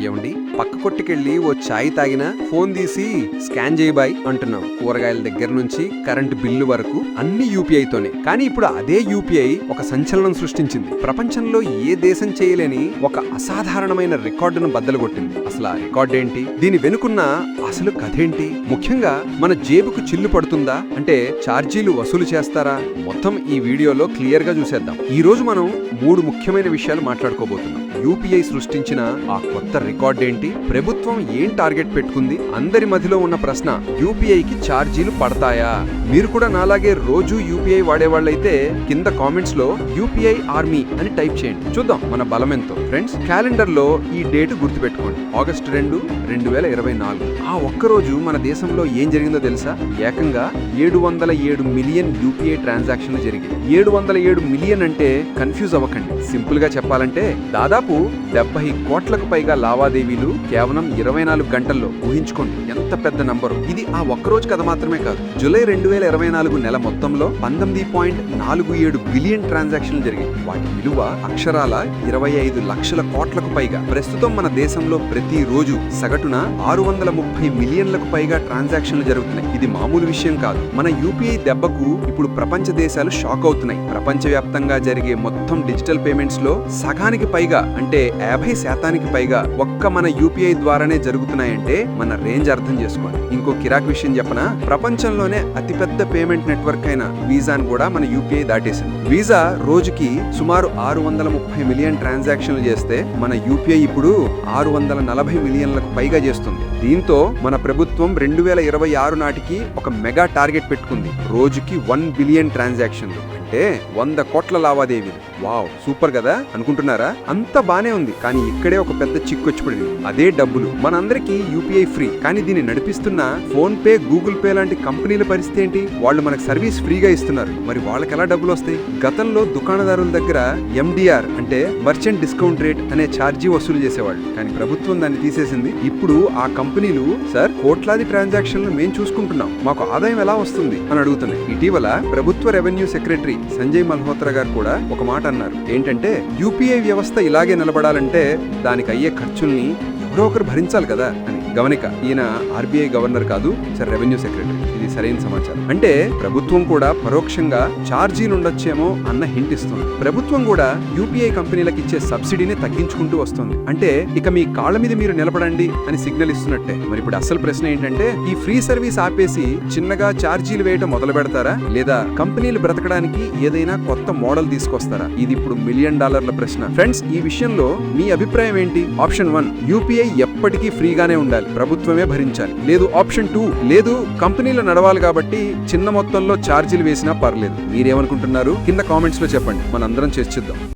ఏమండి? పక్క కొట్టుకెళ్ళి ఓ చాయ్ తాగినా ఫోన్ తీసి స్కాన్ చేయి బాయ్ అంటున్నాం. కూరగాయల దగ్గర నుంచి కరెంట్ బిల్లు వరకు అన్ని యూపీఐతోనే కానీ ఇప్పుడు అదే యూపీఐ ఒక సంచలనం సృష్టించింది. ప్రపంచంలో ఏ దేశం చేయలేని ఒక అసాధారణమైన రికార్డును బద్దలుగొట్టింది. అసలు ఆ రికార్డ్ ఏంటి? దీని వెనుకున్న అసలు కథేంటి ముఖ్యంగా మన జేబుకు చిల్లు పడుతుందా? అంటే ఛార్జీలు వసూలు చేస్తారా? మొత్తం ఈ వీడియోలో క్లియర్గా చూసేద్దాం. ఈ రోజు మనం మూడు ముఖ్యమైన విషయాలు మాట్లాడుకోబోతున్నాం. యూపీఐ సృష్టించిన ఆ కొత్త రికార్డ్ ఏంటి? ప్రభుత్వం ఏం టార్గెట్ పెట్టుకుంది? అందరి మధ్యలో ఉన్న ప్రశ్న యూపీఐకి ఛార్జీలు పడతాయా? మీరు కూడా నాలాగే రోజు యూపీఐ వాడేవాళ్ళైతే కింద కామెంట్స్లో యూపీఐ ఆర్మీ అని టైప్ చేయండి. చూద్దాం మన బలం ఎంతో. ఫ్రెండ్స్ క్యాలెండర్లో ఈ డేట్ గుర్తుపెట్టుకోండి. ఆగస్ట్ రెండు రెండు వేల ఇరవై నాలుగు. ఆ ఒక్క రోజు మన దేశంలో ఏం జరిగిందో తెలుసా? ఏకంగా ఏడు వందల ఏడు మిలియన్ యూపీఐ ట్రాన్సాక్షన్లు జరిగాయి. ఏడు వందల ఏడు మిలియన్ అంటే కన్ఫ్యూజ్ అవ్వకండి. సింపుల్గా చెప్పాలంటే దాదాపు డెబ్బై కోట్లకు పైగా లావాదేవీలు కేవలం ఇరవై నాలుగు గంటల్లో ఊహించుకోండి. ఎంత పెద్ద నంబరు? ఇది ఆ ఒక్క రోజు కథ మాత్రమే కాదు. జూలై రెండు వేల ఇరవై నాలుగు నెల మొత్తంలో పంతొమ్మిది పాయింట్ నాలుగు ఏడు బిలియన్ ట్రాన్సాక్షన్లు జరిగాయి. వాటి విలువ అక్షరాల ఇరవై ఐదు లక్షల కోట్లకు పైగా. ప్రస్తుతం మన దేశంలో ప్రతి రోజు సగటున ఆరు వందల ముప్పై మిలియన్లకు పైగా ట్రాన్సాక్షన్లు జరుగుతున్నాయి. ఇది మామూలు విషయం కాదు. మన యూపీఐ దెబ్బకు ఇప్పుడు ప్రపంచ దేశాలు షాక్ అవుతున్నాయి. ప్రపంచవ్యాప్తంగా జరిగే మొత్తం డిజిటల్ పేమెంట్స్లో సగానికి పైగా అంటే యాభై శాతానికి పైగా ఒక్క మన యూపీఐ ద్వారానే జరుగుతున్నాయంటే మన రేంజ్ అర్థం చేసుకోండి. ఇంకో కిరాక్ విషయం చెప్పనా? ప్రపంచంలోనే అతిపెద్ద పేమెంట్ నెట్వర్క్ అయిన వీసాను కూడా మన యూపీఐ దాటేసింది. వీసా రోజుకి సుమారు ఆరు వందల ముప్పై మిలియన్ ట్రాన్సాక్షన్లు చేస్తే మన యూపీఐ ఇప్పుడు ఆరు వందల నలభై మిలియన్లకు పైగా చేస్తుంది. దీంతో మన ప్రభుత్వం రెండు వేల ఇరవై ఆరు నాటికి ఒక మెగా టార్గెట్ పెట్టుకుంది. రోజుకి వన్ బిలియన్ ట్రాన్సాక్షన్లు. అంటే వంద కోట్ల లావాదేవీలు. వావ్ సూపర్ కదా? అనుకుంటున్నారా? అంత బానే ఉంది. కానీ ఇక్కడే ఒక పెద్ద చిక్కు వచ్చి అదే డబ్బులు. మనందరికీ యూపీఐ ఫ్రీ. కానీ దీన్ని నడిపిస్తున్న ఫోన్ పే గూగుల్ పే లాంటి కంపెనీల పరిస్థితి ఏంటి? వాళ్ళు మనకు సర్వీస్ ఫ్రీగా ఇస్తున్నారు. మరి వాళ్ళకి ఎలా డబ్బులు వస్తాయి గతంలో దుకాణదారుల దగ్గర ఎండిఆర్ అంటే మర్చెంట్ డిస్కౌంట్ రేట్ అనే ఛార్జీ వసూలు చేసేవాళ్ళు. కానీ ప్రభుత్వం దాన్ని తీసేసింది. ఇప్పుడు ఆ కంపెనీలు సార్ కోట్లాది ట్రాన్సాక్షన్లు మేము చూసుకుంటున్నాం. మాకు ఆదాయం ఎలా వస్తుంది? అని అడుగుతున్నాయి. ఇటీవల ప్రభుత్వ రెవెన్యూ సెక్రటరీ సంజయ్ మల్హోత్రా గారు కూడా ఒక మాట అన్నారు. ఏంటంటే యూపీఐ వ్యవస్థ ఇలాగే నిలబడాలంటే దానికి అయ్యే ఖర్చుల్ని ఎవరో ఒకరు భరించాలి కదా అని. గమనిక ఈయన ఆర్బీఐ గవర్నర్ కాదు సార్ రెవెన్యూ సెక్రటరీ. ఇది సరైన సమాచారం. అంటే ప్రభుత్వం కూడా పరోక్షంగా ఛార్జీలు ఉండొచ్చేమో అన్న హింట్ ఇస్తుంది. ప్రభుత్వం కూడా యూపీఐ కంపెనీలకు ఇచ్చే సబ్సిడీని తగ్గించుకుంటూ వస్తుంది. అంటే ఇక మీ కాళ్ళ మీద మీరు నిలబడండి అని సిగ్నల్ ఇస్తున్నట్టే. మరి ఇప్పుడు అసలు ప్రశ్న ఏంటంటే ఈ ఫ్రీ సర్వీస్ ఆపేసి చిన్నగా ఛార్జీలు వేయటం మొదలు పెడతారా? లేదా కంపెనీలు బ్రతకడానికి ఏదైనా కొత్త మోడల్ తీసుకొస్తారా? ఇది ఇప్పుడు మిలియన్ డాలర్ల ప్రశ్న. ఫ్రెండ్స్ ఈ విషయంలో మీ అభిప్రాయం ఏంటి? ఆప్షన్ వన్ యూపీఐ ఎప్పటికీ ఫ్రీగానే ఉండాలి. ప్రభుత్వమే భరించాలి. లేదు ఆప్షన్ టూ లేదు కంపెనీలు నడవాలి కాబట్టి చిన్న మొత్తంలో ఛార్జీలు వేసినా పర్లేదు. మీరేమనుకుంటున్నారు? కింద కామెంట్స్లో చెప్పండి. మనందరం చర్చిద్దాం